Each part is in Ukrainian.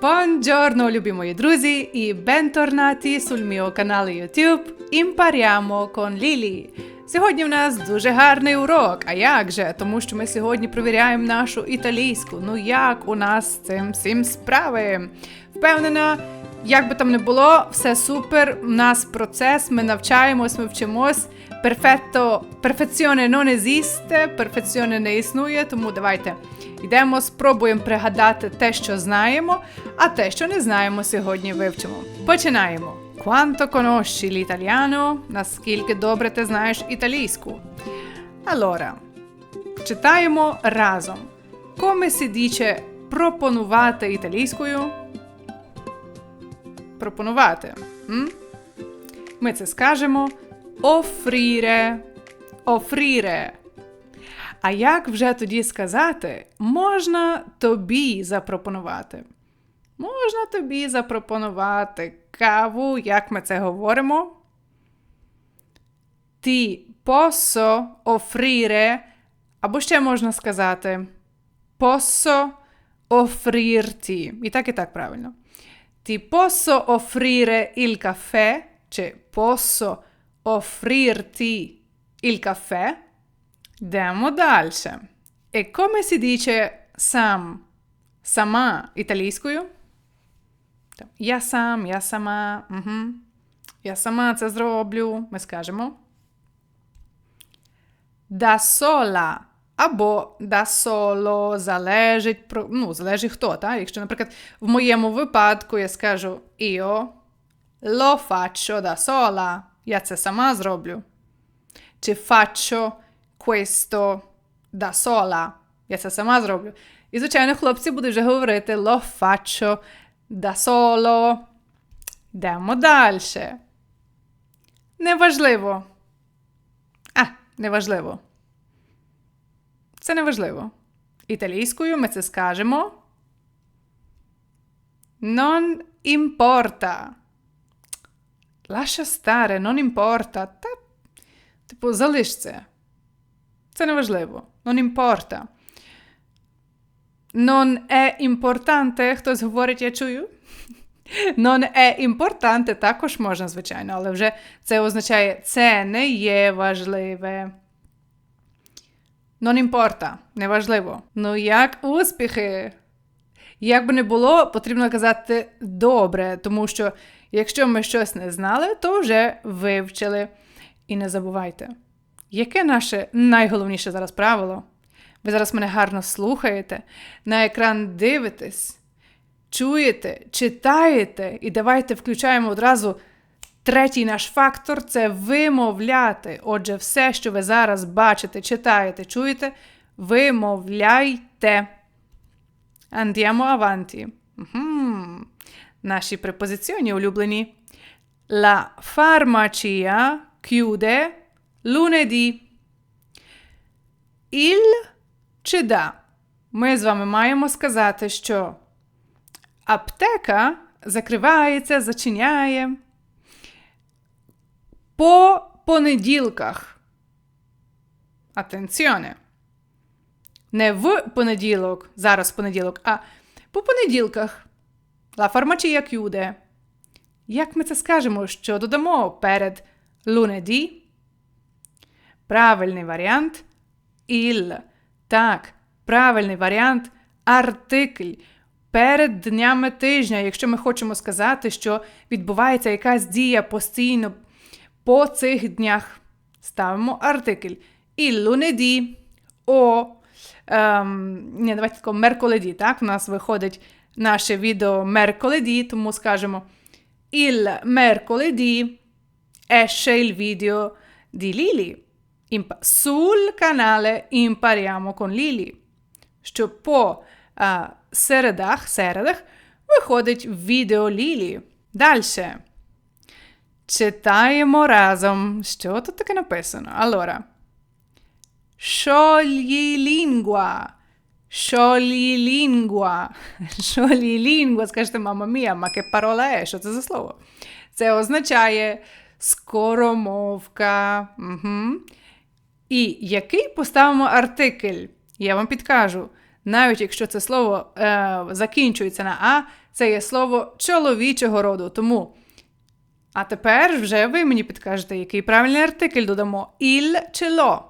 Buongiorno, любі мої друзі, і bentornati sul mio canale YouTube Impariamo con Lili. Сьогодні в нас дуже гарний урок. А як же? Тому що ми сьогодні провіряємо нашу італійську. Ну як у нас з цим всім справи? Впевнена, як би там не було, все супер. У нас процес, ми навчаємось, ми вчимось. Перфетто, перфекціоне non esiste, перфекціоне не існує, тому давайте йдемо, спробуємо пригадати те, що знаємо, а те, що не знаємо, сьогодні вивчимо. Починаємо. Quanto conosci l'italiano? Наскільки добре ти знаєш італійську? Allora, читаємо разом. Come si dice пропонувати італійською? Пропонувати. М? Ми це скажемо offrire. Offrire. А як вже тоді сказати, можна тобі запропонувати? Можна тобі запропонувати каву, як ми це говоримо? Ти posso offrire, або ще можна сказати posso offrirti. І так, і так правильно. Ti posso offrire il caffè? Чи posso offrirti il caffè? Йдемо далі. E come si dice сам? Сама італійською? Я сам, я сама. Угу. Я сама це зроблю. Ми скажемо. Da sola. Або da solo залежить про. Ну, залежить хто, так? Якщо, наприклад, в моєму випадку я скажу io lo faccio da sola. Я це сама зроблю. Чи faccio questo da sola. Я це сама зроблю. І, звичайно, хлопці будуть вже говорити lo faccio da solo. Йдемо далі. Неважливо. А, неважливо. Це неважливо. Італійською ми це скажемо. Non importa. Lascia stare, non importa. Та, типу, залиш це. Це неважливо. Non importa. Non è importante, хтось говорить, я чую. Non è importante також можна, звичайно, але вже це означає це не є важливе. Non importa, неважливо. Ну як успіхи? Як би не було, потрібно казати добре, тому що якщо ми щось не знали, то вже вивчили. І не забувайте, яке наше найголовніше зараз правило? Ви зараз мене гарно слухаєте, на екран дивитесь, чуєте, читаєте, і давайте включаємо одразу третій наш фактор це вимовляти. Отже, все, що ви зараз бачите, читаєте, чуєте, вимовляйте. Andiamo avanti. Угу. Наші препозиціоні улюблені. La farmacia chiude lunedì. Il чи да? Ми з вами маємо сказати, що аптека закривається, зачиняє по понеділках. Атенціоне. Не в понеділок, зараз понеділок, а по понеділках. La farmacia chiude. Як ми це скажемо, що додамо перед lunedì? Правильний варіант il. Так, правильний варіант артикль. Перед днями тижня, якщо ми хочемо сказати, що відбувається якась дія постійно по цих днях, ставимо артикль. Il lunedì о. Ем, ні, давайте тако, мерколеді, так? У нас виходить наше відео мерколеді, тому скажемо Il mercoledì esce il video di Lili. Impa- sul canale Impariamo con Lili. Що по а, середах, середах виходить відео Лілі. Далі. Читаємо разом. Що тут таке написано? Allora. Sciogli lingua. Sciogli lingua. Sciogli lingua. Скажете, мама мія, ма che parola è? Що це за слово? Це означає скоромовка. Угу. І який поставимо артикль? Я вам підкажу. Навіть якщо це слово е, закінчується на А, це є слово чоловічого роду. Тому. А тепер вже ви мені підкажете, який правильний артикль додамо: іль чи ло.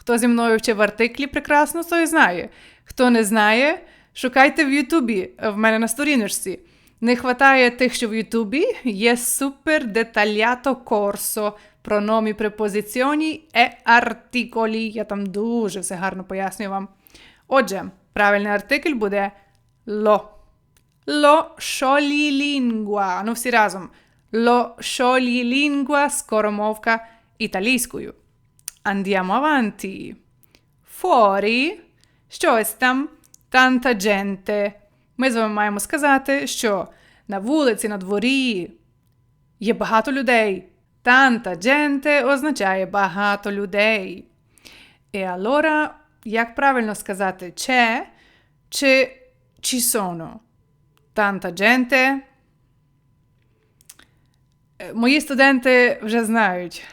Хто зі мною вчив артиклі прекрасно, той знає. Хто не знає, шукайте в Ютубі в мене на сторіночці. Не хватає тих, що в Ютубі є супер деталято корсо про номі препозиціоні e артиколі. Я там дуже все гарно пояснюю вам. Отже, правильний артикль буде ло. Lo sciolilingua. Ну, всі разом. Lo sciolilingua скоромовка італійською. Andiamo avanti. Fuori щось там gente. Ми з вами маємо сказати, що на вулиці, на дворі є багато людей. Tanta gente означає багато людей. E allora, як правильно сказати c'è чи ci sono? Tanta gente. Е, Мої студенти вже знають,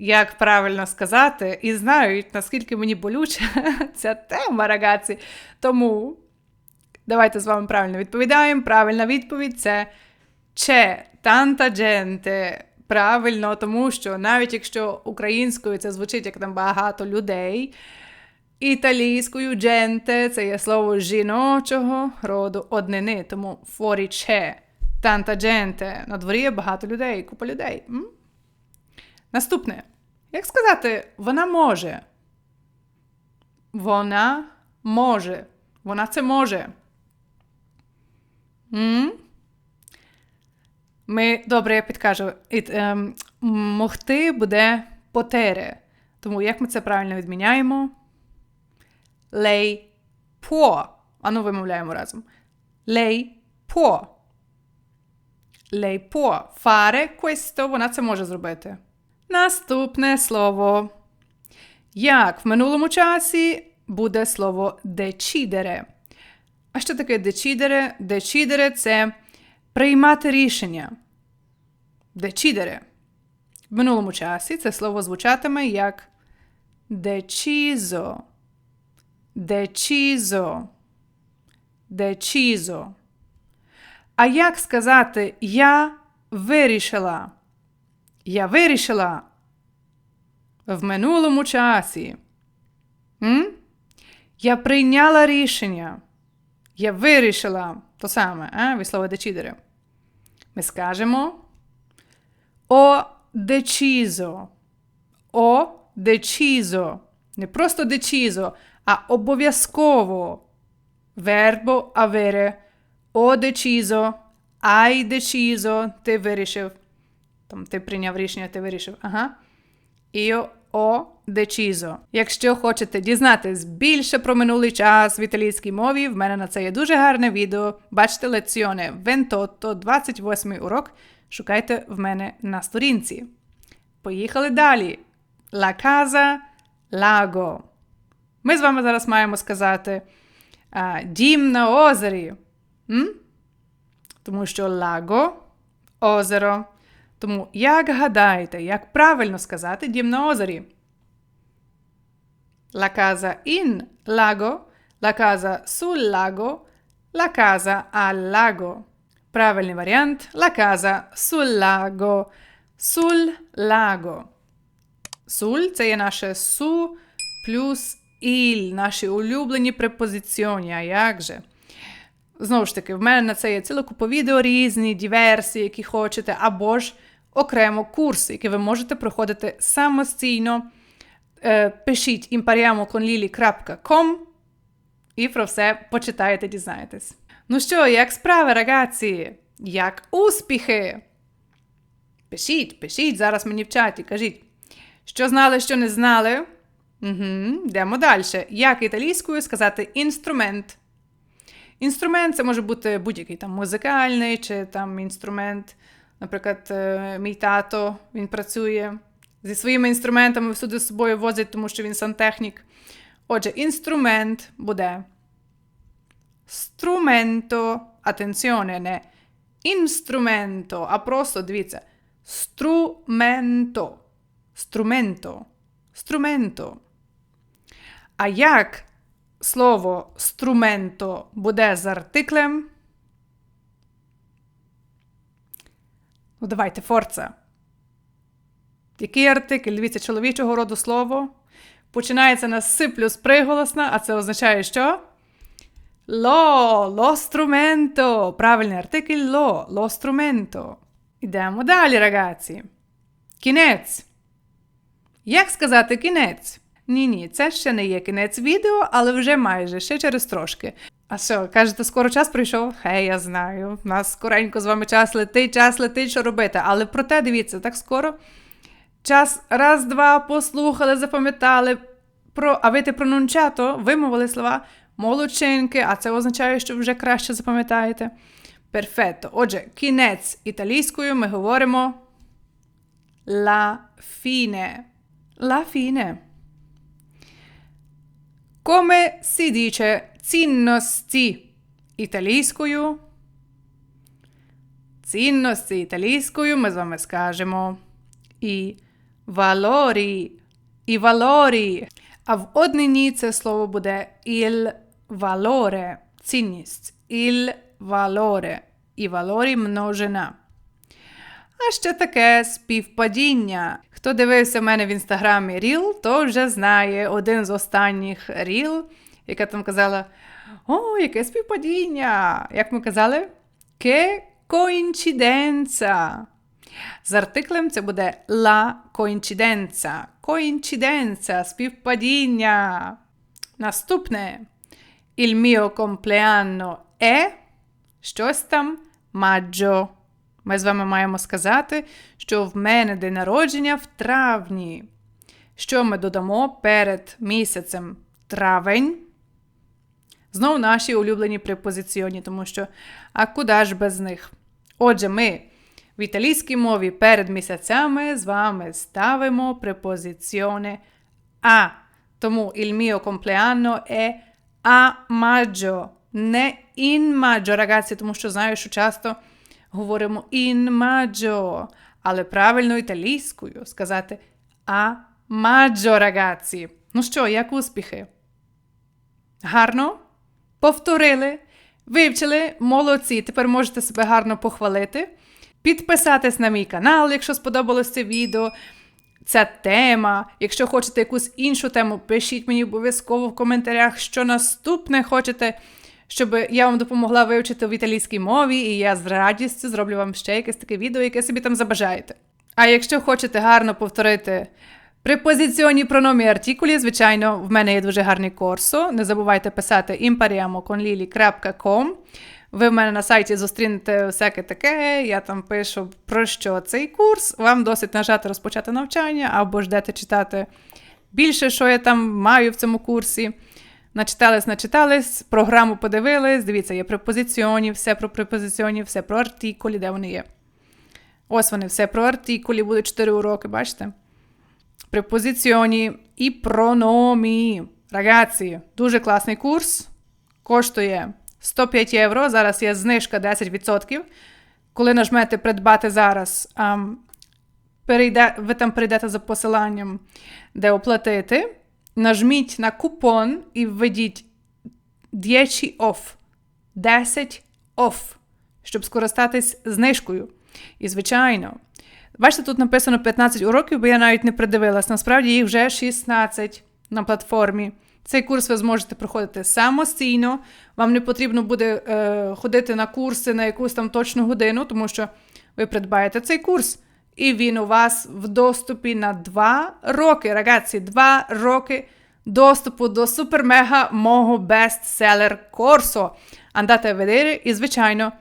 як правильно сказати, і знають, наскільки мені болюча ця тема, рагаці. Тому давайте з вами правильно відповідаємо. Правильна відповідь це «C'è tanta gente». Правильно, тому що навіть якщо українською це звучить як там багато людей, італійською «gente» – це є слово жіночого роду однини, тому «fuori c'è tanta gente» – на дворі є багато людей, купа людей. М? Наступне. Як сказати, вона може? Вона може. Вона це може. М? Ми, добре, я підкажу. It, ем, могти буде потере. Тому як ми це правильно відміняємо? Lei può. Ану, вимовляємо разом. Lei può. Lei può fare questo. Вона це може зробити. Наступне слово. Як в минулому часі буде слово decidere. А що таке decidere? Decidere – це приймати рішення. Decidere. В минулому часі це слово звучатиме як deciso. Deciso. Deciso. А як сказати я вирішила? Я вирішила в минулому часі. М? Я прийняла рішення. Я вирішила то саме, а? слова decidere. Ми скажемо о deciso. О deciso. Не просто deciso, а обов'язково. Вербо avere. О deciso. Hai deciso. Ти вирішив. Там ти прийняв рішення, ти вирішив. Ага. Io ho deciso. Якщо хочете дізнатись більше про минулий час в італійській мові, в мене на це є дуже гарне відео. Бачите лекціоне 28, 28 урок. Шукайте в мене на сторінці. Поїхали далі. La casa lago. Ми з вами зараз маємо сказати а, дім на озері. М? Тому що лаго озеро. Тому, як гадаєте, як правильно сказати дім на озері? La casa in lago, la casa sul lago, la casa al lago. Правильний варіант la casa sul lago. Sul lago. Суль це є наше су плюс іль, наші улюблені препозиціоні. А як же? Знову ж таки, в мене на це є ціла купа відео різні, диверсії, які хочете, або ж окремо курси, які ви можете проходити самостійно. Е, пишіть impariamoconlili.com і про все почитаєте, дізнаєтесь. Ну що, як справи, рагаці? Як успіхи? Пишіть, пишіть зараз мені в чаті, кажіть. Що знали, що не знали? Угу, Йдемо далі. Як італійською сказати інструмент? Інструмент це може бути будь-який там музикальний, чи там інструмент, наприклад, е, мій тато він працює зі своїми інструментами всюди з собою возить, тому що він сантехнік. Отже, інструмент буде струменто, атенціоне, не інструменто, а просто дивіться, струменто. Струменто. Струменто. А як слово струменто буде з артиклем? Ну, давайте, форца. Який артикль? Дивіться, чоловічого роду слово. Починається на си плюс приголосна, а це означає що? Ло, ло струменто. Правильний артикль ло, ло струменто. Ідемо далі, рагazzi. Кінець. Як сказати кінець? Ні, ні, це ще не є кінець відео, але вже майже, ще через трошки. А що, кажете, скоро час прийшов? Хей, я знаю. У нас скоренько з вами час летить, час летить, що робити. Але проте дивіться, так скоро. Час раз, два, послухали, запам'ятали. Про авити пронунчато, вимовили слова молодчинки, а це означає, що вже краще запам'ятаєте. Перфетто. Отже, кінець італійською ми говоримо la fine. La fine. Come si dice цінності італійською? Цінності італійською ми з вами скажемо і valori. І valori. А в однині це слово буде il valore. Цінність. Il valore. І valori множина. А ще таке співпадіння. Хто дивився мене в інстаграмі Ріл, то вже знає один з останніх Ріл, яка там казала: О, яке співпадіння! Як ми казали? Ке коінциденца. З артиклем це буде la coincidenza. Coincidenza, співпадіння. Наступне. Il mio compleanno è щось там маджо. Ми з вами маємо сказати, що в мене день народження в травні. Що ми додамо перед місяцем травень? Знову наші улюблені препозиціоні, тому що а куди ж без них? Отже, ми в італійській мові перед місяцями з вами ставимо препозиціоне а. Тому il mio compleanno è a maggio, не in maggio, ragazzi, тому що знаю, що часто говоримо in maggio, але правильно італійською сказати a maggio, ragazzi. Ну що, як успіхи? Гарно? Повторили, вивчили, молодці. Тепер можете себе гарно похвалити. Підписатись на мій канал, якщо сподобалось це відео. Ця тема. Якщо хочете якусь іншу тему, пишіть мені обов'язково в коментарях, що наступне хочете, щоб я вам допомогла вивчити в італійській мові, і я з радістю зроблю вам ще якесь таке відео, яке собі там забажаєте. А якщо хочете гарно повторити препозиціонні прономі артикулі, звичайно, в мене є дуже гарний корсо. Не забувайте писати impariamoconlili.com. Ви в мене на сайті зустрінете всяке таке, я там пишу про що цей курс. Вам досить нажати розпочати навчання або ждете читати більше, що я там маю в цьому курсі. Начитались, начитались, програму подивились. Дивіться, є препозиціоні, все про препозиціоні, все про артикулі, де вони є. Ось вони, все про артикулі, буде 4 уроки, бачите? Препозиціоні і прономі. Рагації, дуже класний курс. Коштує 105 євро. Зараз є знижка 10%. Коли нажмете придбати зараз, ам, перейде, ви там прийдете за посиланням, де оплатити. Нажміть на купон і введіть 10 off. 10 off, щоб скористатись знижкою. І, звичайно, бачите, тут написано 15 уроків, бо я навіть не придивилась. Насправді їх вже 16 на платформі. Цей курс ви зможете проходити самостійно. Вам не потрібно буде е, ходити на курси на якусь там точну годину, тому що ви придбаєте цей курс, і він у вас в доступі на 2 роки. Рагazzi, 2 роки доступу до супер-мега мого бестселер курсу. Andate a vedere і, звичайно,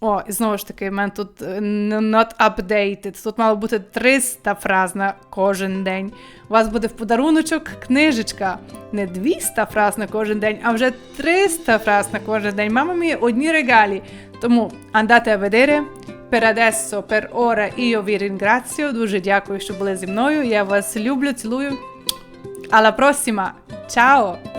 о, і знову ж таки, в мене тут е, not updated. Тут мало бути 300 фраз на кожен день. У вас буде в подаруночок книжечка. Не 200 фраз на кожен день, а вже 300 фраз на кожен день. Мама мія, одні регалі. Тому andate a vedere. Per adesso, per ora, io vi ringrazio. Дуже дякую, що були зі мною. Я вас люблю, цілую. Alla prossima. Ciao!